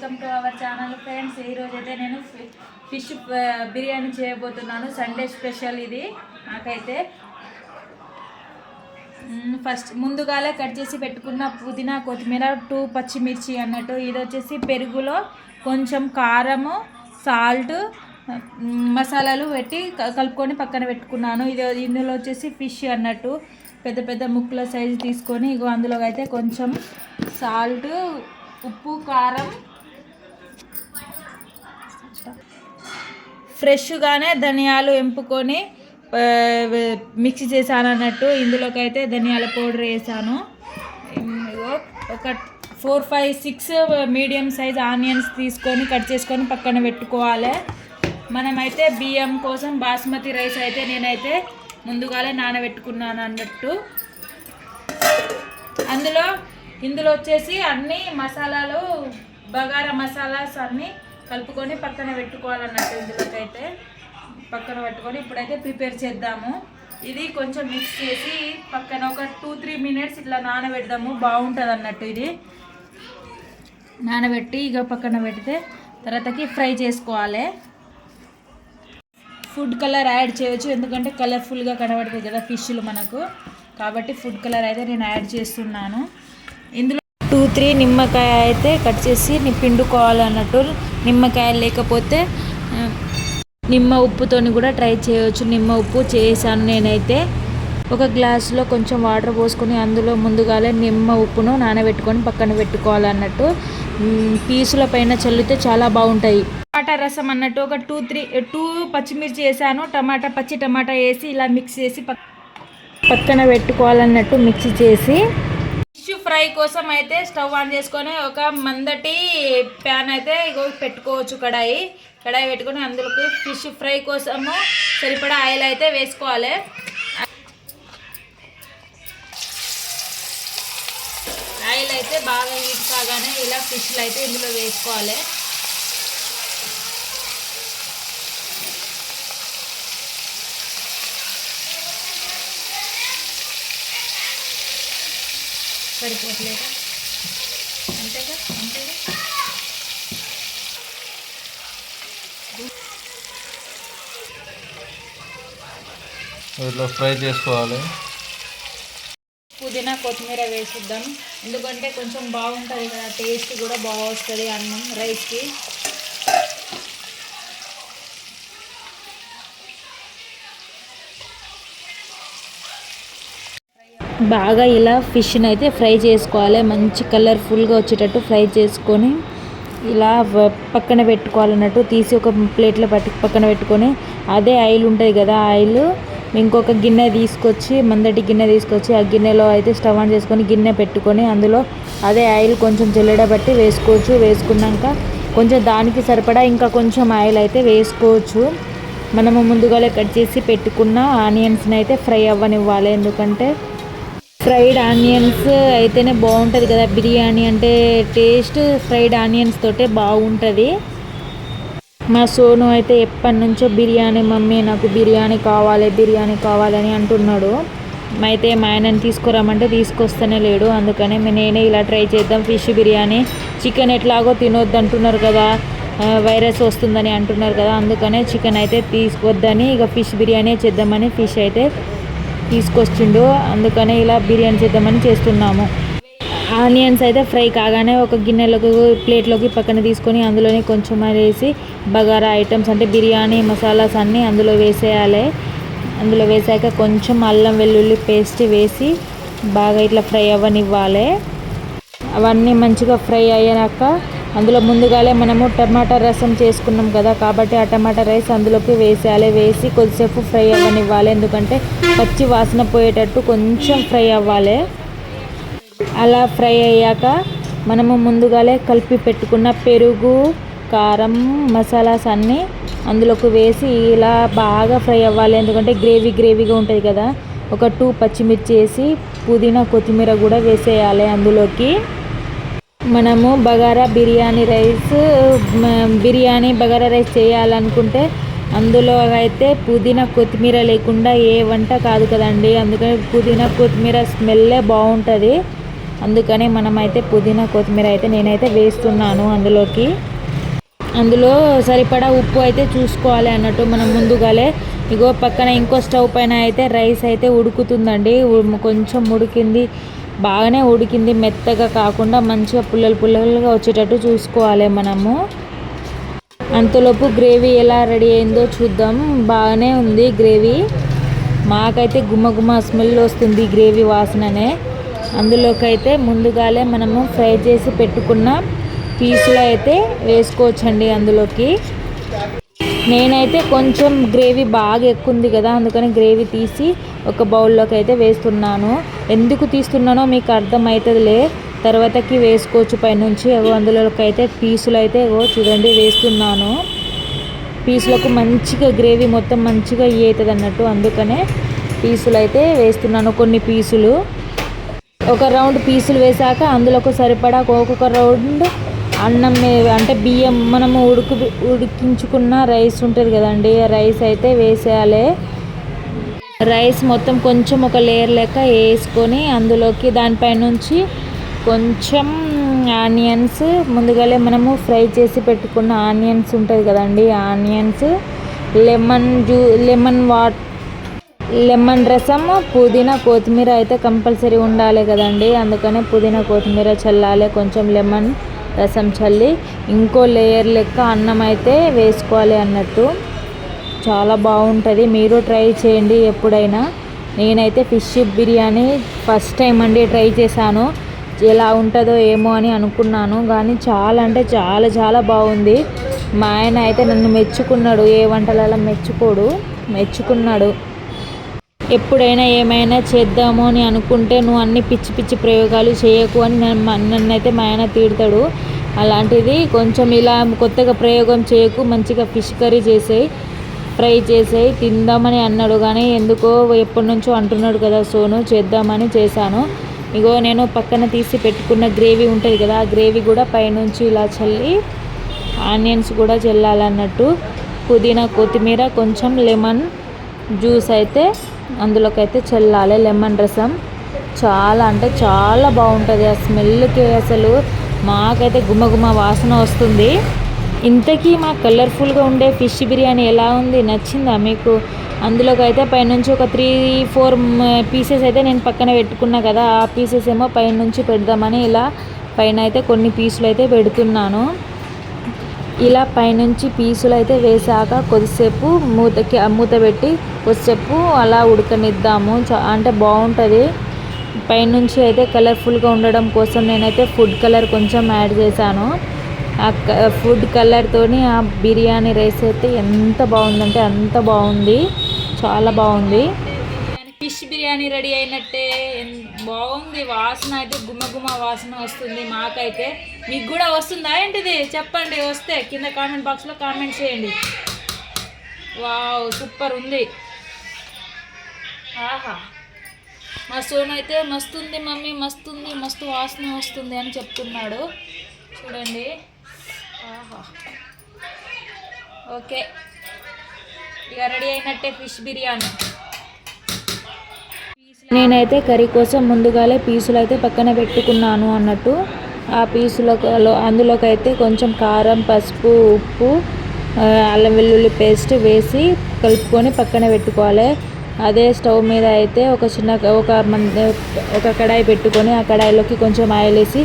Welcome to our channel friends. ఈరోజు అయితే నేను ఫిష్ బిర్యానీ చేయబోతున్నాను. సండే స్పెషల్ ఇది నాకైతే. ఫస్ట్ ముందుగాలే కట్ చేసి పెట్టుకున్న పుదీనా కొత్తిమీర టూ పచ్చిమిర్చి అన్నట్టు. ఇది వచ్చేసి పెరుగులో కొంచెం కారము సాల్ట్ మసాలాలు పెట్టి క- కలుపుకొని పక్కన పెట్టుకున్నాను. ఇది ఇందులో వచ్చేసి ఫిష్ అన్నట్టు. పెద్ద పెద్ద ముక్కల సైజు తీసుకొని ఇగో అందులో అయితే కొంచెం సాల్ట్ ఉప్పు కారం ఫ్రెష్గానే ధనియాలు ఎంపుకొని మిక్స్ చేశాను అన్నట్టు ఇందులోకైతే ధనియాల పౌడర్ వేసాను. ఒక four five six medium size onions తీసుకొని కట్ చేసుకొని పక్కన పెట్టుకోవాలి. మనమైతే బియ్యం కోసం బాస్మతి రైస్ అయితే నేనైతే ముందుగానే నానబెట్టుకున్నాను అన్నట్టు. అందులో ఇందులో వచ్చేసి అన్ని మసాలాలు బగారా మసాలాస్ అన్నీ కలుపుకొని పక్కన పెట్టుకోవాలన్నట్టు ఇందులోకైతే పక్కన పెట్టుకొని ఇప్పుడైతే ప్రిపేర్ చేద్దాము. ఇది కొంచెం మిక్స్ చేసి పక్కన ఒక టూ త్రీ మినిట్స్ ఇట్లా నానబెడదాము. బాగుంటుంది అన్నట్టు ఇది. నానబెట్టి ఇక పక్కన పెడితే తర్వాతకి ఫ్రై చేసుకోవాలి. ఫుడ్ కలర్ యాడ్ చేయొచ్చు. ఎందుకంటే కలర్ఫుల్గా కనబడుతుంది కదా ఫిష్లు మనకు. కాబట్టి ఫుడ్ కలర్ అయితే నేను యాడ్ చేస్తున్నాను. ఇందులో టూ త్రీ నిమ్మకాయ అయితే కట్ చేసి పిండుకోవాలన్నట్టు నిమ్మకాయలు లేకపోతే నిమ్మ ఉప్పుతో కూడా ట్రై చేయవచ్చు నిమ్మ ఉప్పు చేశాను నేనైతే. ఒక గ్లాసులో కొంచెం వాటర్ పోసుకొని అందులో ముందుగానే నిమ్మ ఉప్పును నానబెట్టుకొని పక్కన పెట్టుకోవాలన్నట్టు. పీసుల పైన చల్లితే చాలా బాగుంటాయి. టమాటా రసం అన్నట్టు ఒక టూ త్రీ టూ పచ్చిమిర్చి వేసాను. టమాటా పచ్చి టమాటా వేసి ఇలా మిక్స్ చేసి పక్కన పెట్టుకోవాలన్నట్టు మిక్స్ చేసి ఫ్రై కోసం అయితే స్టవ్ ఆన్ చేసుకొని ఒక మందటి ప్యాన్ అయితే ఇగో పెట్టుకోవచ్చు కడాయి. కడాయి పెట్టుకొని అందులోకి ఫిష్ ఫ్రై కోసము సరిపడా ఆయిల్ అయితే వేసుకోవాలి. ఆయిల్ అయితే బాగా హీట్ కాగానే ఇలా ఫిష్లు అయితే ఇందులో వేసుకోవాలి. సరిపోట్లేదా అంతేగా? అంతేగా? ఇట్లా ఫ్రై చేసుకోవాలి. పుదీనా కొత్తిమీర వేసిద్దాం. ఎందుకంటే కొంచెం బాగుంటుంది కదా టేస్ట్ కూడా బాగా వస్తుంది అన్నం రైస్కి. బాగా ఇలా ఫిష్ని అయితే ఫ్రై చేసుకోవాలి. మంచి కలర్ఫుల్గా వచ్చేటట్టు ఫ్రై చేసుకొని ఇలా పక్కన పెట్టుకోవాలన్నట్టు తీసి ఒక ప్లేట్లో పట్టి పక్కన పెట్టుకొని అదే ఆయిల్ ఉంటుంది కదా ఆయిల్ ఇంకొక గిన్నె తీసుకొచ్చి మందటి గిన్నె తీసుకొచ్చి ఆ గిన్నెలో అయితే స్టవ్ ఆన్ చేసుకొని గిన్నె పెట్టుకొని అందులో అదే ఆయిల్ కొంచెం చెల్లడబట్టి వేసుకోవచ్చు. వేసుకున్నాక కొంచెం దానికి సరిపడా ఇంకా కొంచెం ఆయిల్ అయితే వేసుకోవచ్చు. మనము ముందుగానే కట్ చేసి పెట్టుకున్న ఆనియన్స్ని అయితే ఫ్రై అవ్వనివ్వాలి. ఎందుకంటే ఫ్రైడ్ ఆనియన్స్ అయితేనే బాగుంటుంది కదా. బిర్యానీ అంటే టేస్ట్ ఫ్రైడ్ ఆనియన్స్ తోటే బాగుంటుంది. మా సోను అయితే ఎప్పటి నుంచో బిర్యానీ మమ్మీ నాకు బిర్యానీ కావాలి బిర్యానీ కావాలని అంటున్నాడు. అయితే మా ఆయనని తీసుకురామంటే తీసుకొస్తేనే లేడు. అందుకనే నేనే ఇలా ట్రై చేద్దాం. ఫిష్ బిర్యానీ చికెన్ ఎట్లాగో తినొద్దు అంటున్నారు కదా. వైరస్ వస్తుందని అంటున్నారు కదా. అందుకనే చికెన్ అయితే తీసుకొద్దని ఇక ఫిష్ బిర్యానీ చేద్దామని ఫిష్ అయితే తీసుకొచ్చిండు. అందుకనే ఇలా బిర్యానీ చేద్దామని చేస్తున్నాము. ఆనియన్స్ అయితే ఫ్రై కాగానే ఒక గిన్నెలోకి ప్లేట్లోకి పక్కన తీసుకొని అందులోనే కొంచెం వేసి బగారా ఐటమ్స్ అంటే బిర్యానీ మసాలాస్ అన్నీ అందులో వేసేయాలి. అందులో వేసాక కొంచెం అల్లం వెల్లుల్లి పేస్ట్ వేసి బాగా ఇట్లా ఫ్రై అవ్వనివ్వాలి. అవన్నీ మంచిగా ఫ్రై అయ్యాక అందులో ముందుగానే మనము టమాటా రసం చేసుకున్నాం కదా కాబట్టి ఆ టమాటా రైస్ అందులోకి వేసేయాలి. వేసి కొద్దిసేపు ఫ్రై అవ్వనివ్వాలి. ఎందుకంటే పచ్చి వాసన పోయేటట్టు కొంచెం ఫ్రై అవ్వాలి. అలా ఫ్రై అయ్యాక మనము ముందుగానే కలిపి పెట్టుకున్న పెరుగు కారం మసాలాస్ అన్నీ అందులోకి వేసి ఇలా బాగా ఫ్రై అవ్వాలి. ఎందుకంటే గ్రేవీ గ్రేవీగా ఉంటుంది కదా. ఒక టూ పచ్చిమిర్చి వేసి పుదీనా కొత్తిమీర కూడా వేసేయాలి అందులోకి. మనము బగారా బిర్యానీ రైస్ బిర్యానీ బగారా రైస్ చేయాలనుకుంటే అందులో అయితే పుదీనా కొత్తిమీర లేకుండా ఏ వంట కాదు కదండి. అందుకని పుదీనా కొత్తిమీర స్మెల్లే బాగుంటుంది. అందుకని మనమైతే పుదీనా కొత్తిమీర అయితే నేనైతే వేస్తున్నాను అందులోకి. అందులో సరిపడా ఉప్పు అయితే చూసుకోవాలి అన్నట్టు మనం ముందుగాలే. ఇగో పక్కన ఇంకో స్టవ్ పైన అయితే రైస్ అయితే ఉడుకుతుందండి. కొంచెం ఉడికింది. బాగానే ఉడికింది మెత్తగా కాకుండా మంచిగా పుల్లలు పుల్లలుగా వచ్చేటట్టు చూసుకోవాలి మనము. అంతలోపు గ్రేవీ ఎలా రెడీ అయిందో చూద్దాం. బాగానే ఉంది గ్రేవీ. మాకైతే గుమ్మ గుమ్మ స్మెల్ వస్తుంది గ్రేవీ వాసననే. అందులోకి అయితే ముందుగాలే మనము ఫ్రై చేసి పెట్టుకున్న పీసులు అయితే వేసుకోవచ్చండి అందులోకి. నేనైతే కొంచెం గ్రేవీ బాగా ఎక్కువ ఉంది కదా అందుకని గ్రేవీ తీసి ఒక బౌల్లోకి అయితే వేస్తున్నాను. ఎందుకు తీస్తున్నానో మీకు అర్థమవుతుందిలే తర్వాతకి వేసుకోవచ్చు పైనుంచి అగో అందులోకి అయితే పీసులు అయితే ఏవో చూడండి వేస్తున్నాను. పీసులకు మంచిగా గ్రేవీ మొత్తం మంచిగా అవుతుంది అన్నట్టు అందుకనే పీసులు అయితే వేస్తున్నాను కొన్ని పీసులు. ఒక రౌండ్ పీసులు వేసాక అందులోకి సరిపడా ఒక్కొక్క రౌండ్ అన్నం అంటే బియ్యం మనము ఉడుకు ఉడికించుకున్న రైస్ ఉంటుంది కదండి రైస్ అయితే వేసేయాలి. రైస్ మొత్తం కొంచెం ఒక లేయర్ లెక్క వేసుకొని అందులోకి దానిపై నుంచి కొంచెం ఆనియన్స్ ముందుగానే మనము ఫ్రై చేసి పెట్టుకున్న ఆనియన్స్ ఉంటుంది కదండి onions lemon juice lemon what lemon రసం పుదీనా కొత్తిమీర అయితే కంపల్సరీ ఉండాలి కదండి అందుకనే పుదీనా కొత్తిమీర చల్లాలి కొంచెం లెమన్ రసం చల్లి ఇంకో లేయర్ లెక్క అన్నం అయితే వేసుకోవాలి అన్నట్టు. చాలా బాగుంటుంది. మీరు ట్రై చేయండి ఎప్పుడైనా. నేనైతే ఫిష్ బిర్యానీ ఫస్ట్ టైం అండి ట్రై చేశాను. ఎలా ఉంటుందో ఏమో అని అనుకున్నాను. కానీ చాలా అంటే చాలా చాలా బాగుంది. మా ఆయన అయితే నన్ను మెచ్చుకున్నాడు. ఏ వంటలలో మెచ్చుకోడు? మెచ్చుకున్నాడు. ఎప్పుడైనా ఏమైనా చేద్దాము అని అనుకుంటే నువ్వు అన్ని పిచ్చి పిచ్చి ప్రయోగాలు చేయకు అని నన్ను నన్నైతే మా ఆయన తిడతాడు. అలాంటిది కొంచెం ఇలా కొత్తగా ప్రయోగం చేయకు మంచిగా ఫిష్ కర్రీ చేసేయి ఫ్రై చేసేయి తిందామని అన్నాడు. కానీ ఎందుకో ఎప్పటి నుంచో అంటున్నాడు కదా సోను చేద్దామని చేశాను. ఇగో నేను పక్కన తీసి పెట్టుకున్న గ్రేవీ ఉంటుంది కదా ఆ గ్రేవీ కూడా పైనుంచి ఇలా చల్లి ఆనియన్స్ కూడా చల్లాలన్నట్టు. పుదీనా కొత్తిమీర కొంచెం లెమన్ జ్యూస్ అయితే అందులోకి అయితే చల్లాలి లెమన్ రసం. చాలా అంటే చాలా బాగుంటుంది. ఆ స్మెల్కి అసలు మాకైతే గుమగుమ వాసన వస్తుంది. ఇంతకీ మా కలర్ఫుల్గా ఉండే ఫిష్ బిర్యానీ ఎలా ఉంది? నచ్చిందా మీకు? అందులోకి అయితే పైనుంచి ఒక త్రీ ఫోర్ పీసెస్ అయితే నేను పక్కన పెట్టుకున్నా కదా ఆ పీసెస్ ఏమో పైనుంచి పెడదామని ఇలా పైన అయితే కొన్ని పీసులు అయితే పెడుతున్నాను. ఇలా పైనుంచి పీసులు అయితే వేసాక కొద్దిసేపు మూతకి మూత పెట్టి కొద్దిసేపు అలా ఉడకనిద్దాము. అంటే బాగుంటుంది పైనుంచి అయితే కలర్ఫుల్గా ఉండడం కోసం నేనైతే ఫుడ్ కలర్ కొంచెం యాడ్ చేశాను. ఆ ఫుడ్ కలర్తోని ఆ బిర్యానీ రైస్ అయితే ఎంత బాగుందంటే అంత బాగుంది చాలా బాగుంది ఫిష్ బిర్యానీ రెడీ అయినట్టే. బాగుంది వాసన అయితే గుమ్మ గుమ్మ వాసన వస్తుంది మాకైతే. మీకు కూడా వస్తుందా ఏంటిది? చెప్పండి వస్తే కింద కామెంట్ బాక్స్లో కామెంట్ చేయండి. వావ్ సూపర్ ఉంది. ఆహా. మా సోన్ అయితే మస్తుంది మమ్మీ మస్తుంది మస్తు వాసన వస్తుంది అని చెప్తున్నాడు. చూడండి. ఆహా. ఓకే. ఇక రెడీ అయినట్టే ఫిష్ బిర్యానీ. నేనైతే కర్రీ కోసం ముందుగానే పీసులు అయితే పక్కన పెట్టుకున్నాను అన్నట్టు. ఆ పీసులో అందులోకి అయితే కొంచెం కారం పసుపు ఉప్పు అల్లం వెల్లుల్లి పేస్ట్ వేసి కలుపుకొని పక్కన పెట్టుకోవాలి. అదే స్టవ్ మీద అయితే ఒక చిన్న ఒక ఒక కడాయి పెట్టుకొని ఆ కడాయిలోకి కొంచెం ఆయిల్ వేసి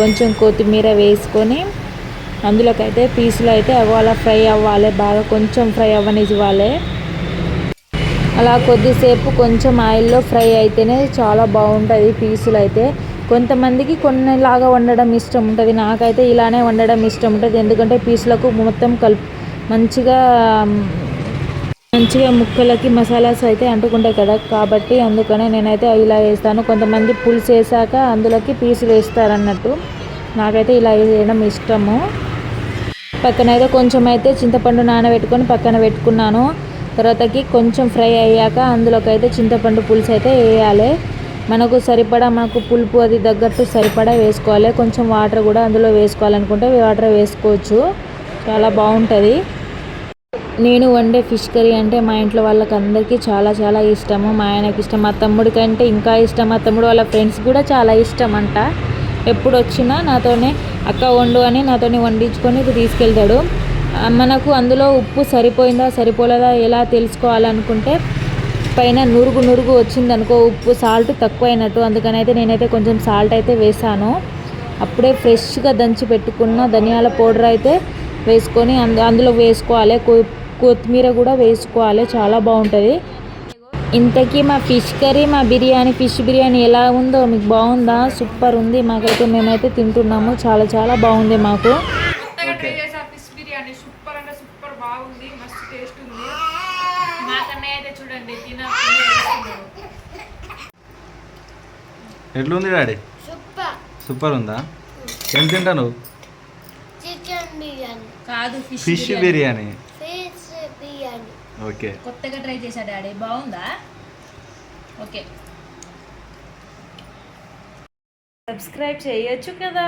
కొంచెం కొత్తిమీర వేసుకొని అందులోకి అయితే పీసులు అయితే అవ్వాలి ఫ్రై అవ్వాలి. బాగా కొంచెం ఫ్రై అవ్వనివ్వాలి. అలా కొద్దిసేపు కొంచెం ఆయిల్లో ఫ్రై అయితేనే చాలా బాగుంటుంది పీసులు అయితే కొంతమందికి కొన్నిలాగా వండడం ఇష్టం ఉంటుంది. నాకైతే ఇలానే వండడం ఇష్టం ఉంటుంది. ఎందుకంటే పీసులకు మొత్తం కలుపు మంచిగా మంచిగా ముక్కలకి మసాలాస్ అయితే అంటుకుంటాయి కదా. కాబట్టి అందుకనే నేనైతే ఇలా వేస్తాను. కొంతమంది పులుసు వేసాక అందులోకి పీసులు వేస్తారన్నట్టు నాకైతే ఇలా వేయడం ఇష్టము. పక్కన అయితే కొంచెం అయితే చింతపండు నానబెట్టుకొని పక్కన పెట్టుకున్నాను. తర్వాతకి కొంచెం ఫ్రై అయ్యాక అందులోకి అయితే చింతపండు పులుసు అయితే వేయాలి. మనకు సరిపడా మనకు పులుపు అది తగ్గట్టు సరిపడా వేసుకోవాలి. కొంచెం వాటర్ కూడా అందులో వేసుకోవాలనుకుంటే వాటర్ వేసుకోవచ్చు. చాలా బాగుంటుంది. నేను వండే ఫిష్ కర్రీ అంటే మా ఇంట్లో వాళ్ళకి అందరికీ చాలా చాలా ఇష్టము. మా ఆయనకి ఇష్టం మా తమ్ముడి కంటే ఇంకా ఇష్టం. మా తమ్ముడు వాళ్ళ ఫ్రెండ్స్ కూడా చాలా ఇష్టం అంట ఎప్పుడు వచ్చినా నాతోనే అక్క వండు అని నాతోనే వండించుకొని తీసుకెళ్తాడు. మనకు అందులో ఉప్పు సరిపోయిందా సరిపోలేదా ఎలా తెలుసుకోవాలనుకుంటే పైన నురుగు నురుగు వచ్చిందనుకో ఉప్పు సాల్ట్ తక్కువ అయినట్టు అందుకని అయితే నేనైతే కొంచెం సాల్ట్ అయితే వేసాను. అప్పుడే ఫ్రెష్గా దంచి పెట్టుకున్న ధనియాల పౌడర్ అయితే వేసుకొని అందు అందులో వేసుకోవాలి. కొ- కొత్తిమీర కూడా వేసుకోవాలి. చాలా బాగుంటుంది. ఇంతకీ మా ఫిష్ కర్రీ మా బిర్యానీ ఫిష్ బిర్యానీ ఎలా ఉందో మీకు బాగుందా? సూపర్ ఉంది. మాకైతే మేమైతే తింటున్నాము. చాలా చాలా బాగుంది మాకు కొత్తగా ట్రై చేసా ఫిష్ బిర్యానీ సూపర్ అంటే సూపర్ బాగుంది మస్తు టేస్ట్ ఉంది మా కన్నయ్య అయితే చూడండి తిన ఎట్లుంది డాడీ? సూపర్. సూపర్ ఉందా? ఏం తింటా నువ్వు చికెన్ బిర్యానీ. కాదు fish biryani. Fish biryani. Okay. కొత్తగా ట్రై చేశా డాడీ. బాగుందా? ఓకే. సబ్స్క్రైబ్ చేయొచ్చు కదా?